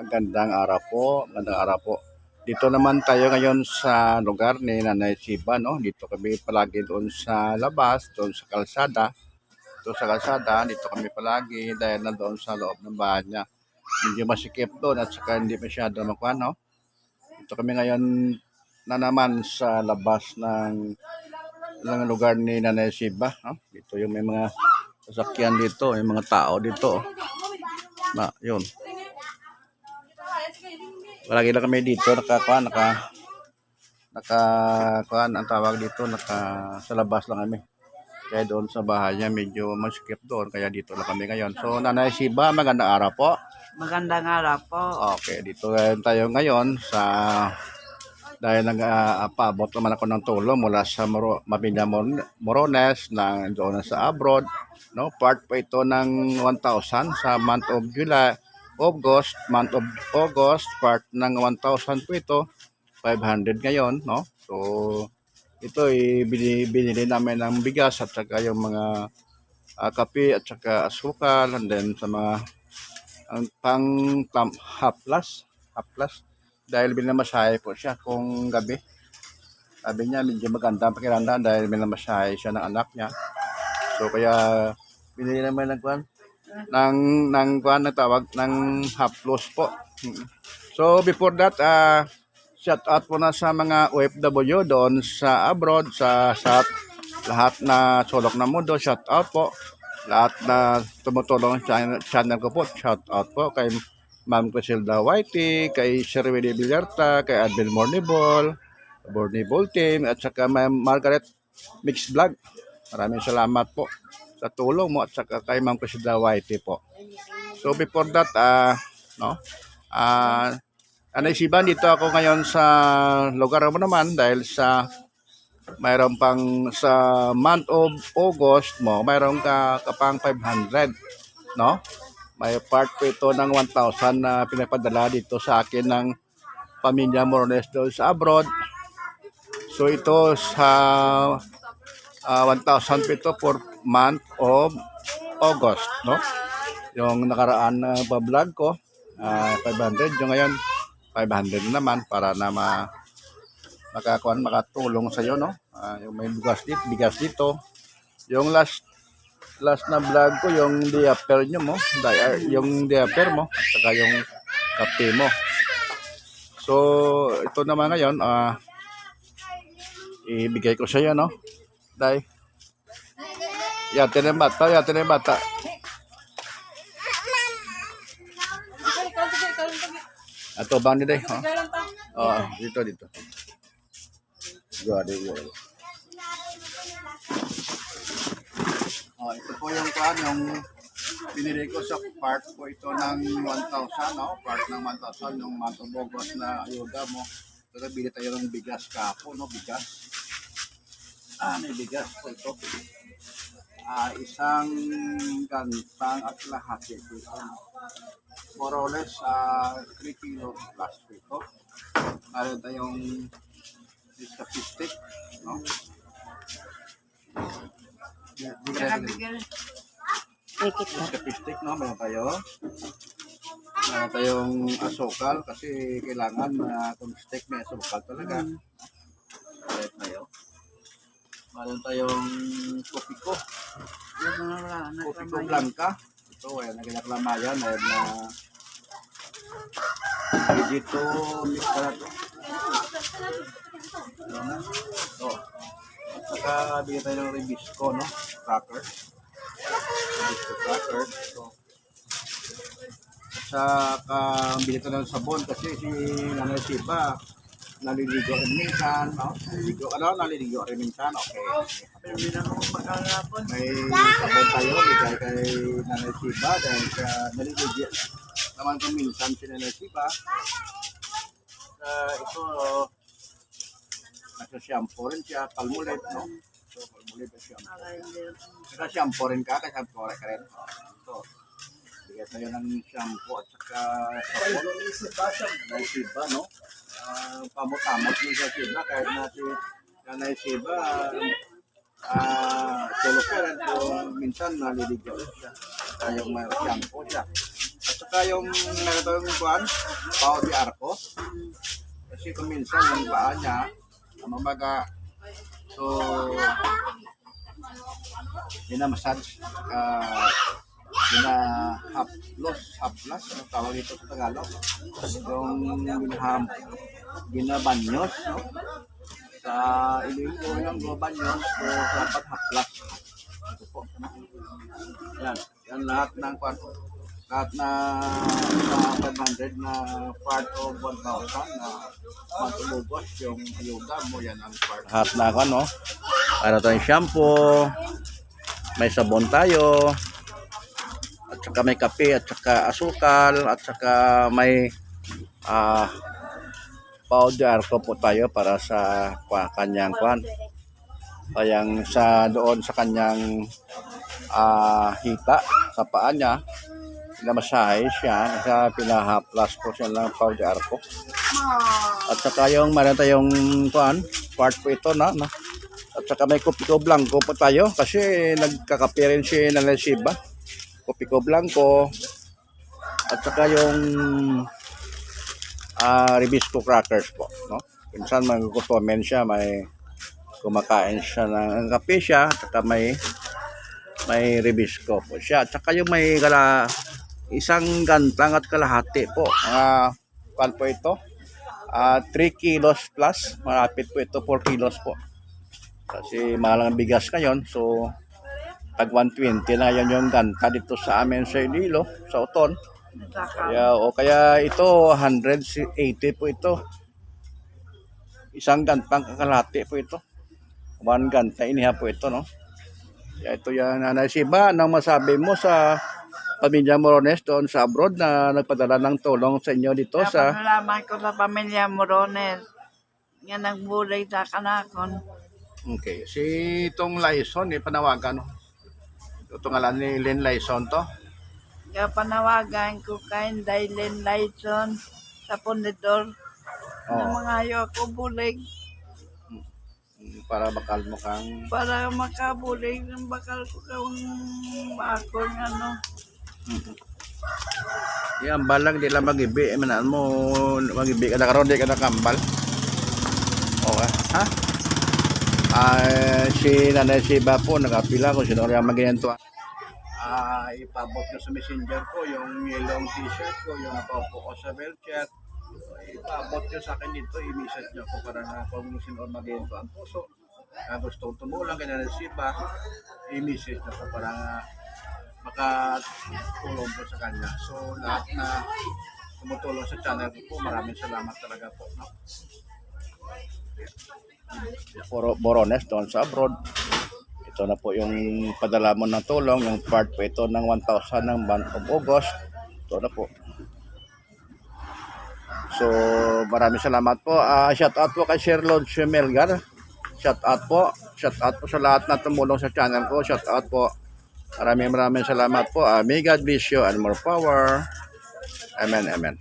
Magandang araw po, magandang araw po. Dito naman tayo ngayon sa lugar ni Nanay Siba, no? Dito kami palagi doon sa labas, doon sa kalsada. Doon sa kalsada, dito kami palagi dahil na doon sa loob ng bahay niya. Medyo masikip doon at saka hindi masyado makuha, no? Dito kami ngayon na naman sa labas ng ng lugar ni Nanay Siba, no? Dito yung may mga sasakyan dito, may mga tao dito. Na, yun. Palagi na kami dito, nakakuha, naka, naka, kuhaan, ang tawag dito, naka, sa labas lang kami. Kaya doon sa bahay niya, medyo masikip doon, kaya dito lang kami ngayon. So, Nanay Siba, magandang araw po. Magandang araw po. Okay, dito tayo ngayon sa, dahil nag-apaabot naman ako ng tulong mula sa Moro, Mabinda Mor- Morones, na doon sa abroad. No, part po ito ng 1,000 sa month of July, August, month of August, part ng 1,000 po ito, 500 ngayon, no? So, ito ay bini- binili namin ng bigas at saka yung mga ah, kape at saka asukal and then sa mga ang pang tam, haplas, haplas dahil binamasahe po siya kung gabi. Sabi niya medyo maganda ang pakiramdam dahil binamasahe siya ng anak niya. So kaya binili naman ng kwan ng ng kwan na tawag ng haplos po. So before that uh, shout out po na sa mga OFW doon sa abroad sa sa lahat na sulok na mundo shout out po lahat na tumutulong sa channel, ko po shout out po kay Ma'am Criselda Whitey, kay Sherwin Villarta, kay Advil Mornibol, Mornibol Team, at saka Ma'am Margaret Mix Vlog. Maraming salamat po sa tulong mo at saka kay Ma'am Criselda Whitey po. So before that, ah, no, ah, Anay Siban, dito ako ngayon sa lugar mo naman dahil sa mayroon pang sa month of August mo, mayroon ka kapang 500, no? May part po ito ng 1,000 na pinapadala dito sa akin ng pamilya doon sa abroad. So ito sa ah, 1,000 po ito for month of August, no? Yung nakaraan na pa-vlog ko, ah, 500. Yung ngayon, 500 naman para na ma makakuan makatulong sa iyo no. Ah, yung may bigas dito, bigas dito. Yung last last na vlog ko yung diaper nyo mo, yung diaper mo, saka yung kape mo. So, ito naman ngayon, ah ibigay ko sa iyo, no? Dai. Yate na yung bata, yate na yung bata. Ato bang ni day? Oh. Oh, dito dito. Go, dito. Oh, ito po yung kuan yung binili ko sa part po ito ng 1,000, no? Part ng 1,000 yung August na ayuda mo. Pero bili tayo ng bigas kapo, no? Bigas. Ah, may bigas po ito. Ah, isang gantang at lahat ito. More or less, ah, 3 kilo plus po ito. Meron tayong statistic, no? Natin statistic, no? Meron tayo. Meron tayong asukal kasi kailangan na kung steak may asukal talaga. Tayo. Meron tayong kopiko. Kopiko blanca. Ito, ayan, naganaklamayan. Ayan na dito mix ka na to. Ayan na. Ito. Bigyan tayo ng ribisco, no? Cracker. Ribisco cracker. At saka bili tayo ng sabon kasi si Nanay Siba naliligo rin minsan, no? Naliligo, ano? Naliligo rin minsan, okay. Hindi na ako makalapon. May sabon tayo, bigay kay Nanay Siba dahil sa naliligo naman kung minsan si Nanay Siba. Uh, ito, nasa shampoo rin siya, palmulate, no? So, palmulate na shampoo. Saka shampoo rin ka, kasi shampoo ka rin. Ito, bigay tayo ng shampoo at saka sabon. Nanay Siba, no? Uh, pamutamot niya sa Siba, kahit na si Nanay Siba, ah tulog pa rin kung minsan naliligaw siya. Kaya may shampoo siya. At saka yung nagataw yung kuan, pao di arco. Kasi kung minsan yung paa niya, mamaga. So, ginamassage, uh, gina haplos, haplas, ano tawag ito sa Tagalog? Yung ginaham, ginabanyos, no? Sa iling ko ng gabanyos, so dapat haplas. Ito po. Yan, yan lahat ng kwan, lahat na sa 500 na part of 1,000 na matulugos yung ayuda mo, yan ang part. Lahat na kwan, no? Ano tayong shampoo, may sabon tayo, at saka may kape, at saka asukal, at saka may ah powder ko po tayo para sa kwa, kanyang kwan. Kayang sa doon sa kanyang ah hita sa paa niya, pinamasahe siya, sa pinahaplas po siya ng powder ko. At saka yung meron tayong kwan, part po ito na, na. At saka may kopiko blanco po tayo kasi nagkakape rin si Nanay Siba. Kopiko blanco. At saka yung ah Ribisco crackers po. No? Minsan magugutomen siya, may kumakain siya ng kape siya, saka may may Ribisco po siya. Saka yung may kala, isang gantang at kalahati po. Mga kwan po ito. Ah 3 kilos plus. Malapit po ito 4 kilos po. Kasi mahal bigas ngayon. So, tag 120 na yan yung ganta dito sa amin sa Iloilo, sa Uton. Kaya, o kaya ito, 180 po ito. Isang gantang kakalati po ito. One ganta, iniha po ito, no? Kaya ito yan, Nanay Siba, anong masabi mo sa pamilya Morones doon sa abroad na nagpadala ng tulong sa inyo dito sa... nalaman ko sa pamilya Morones. Nga nagbulay sa kanakon. Okay, si itong Lyson, eh, panawagan, no? Ito ngalan ni Lynn Lyson to. Kaya panawagan ko kay Dylan Lyson sa Pundidor. Oh. Ng mga ayaw ako bulig Para bakal mo kang... para makabulig ng bakal ko kung ako ng ano. Yan, balang di lang mag-ibi. Eh, manaan mo, mag-ibi ka na karoon, di ka nakambal. Okay, ha? Ah, si Nanay Siba po, nagapila ko, sino kaya mag-ganyan to. Ah, ipabot ko sa messenger ko, yung yellow t-shirt ko, yung nakaupo ko sa wheelchair. Ipabot nyo sa akin dito, i-message nyo ko para na kung sino to ang puso. Na gusto tumulong kay Nanay Siba, i-message nyo ko para makatulong po sa kanya. So, lahat na tumutulong sa channel ko po, maraming salamat talaga po. No? Boro, Borones doon sa abroad. Ito na po yung padala mo ng tulong, yung part po ito ng 1,000 ng month of August. Ito na po. So, maraming salamat po. Ah, shout out po kay Sir Lord Melgar. Shout out po. Shout out po sa lahat na tumulong sa channel ko. Shout out po. Maraming maraming salamat po. Ah, may God bless you and more power. Amen, amen.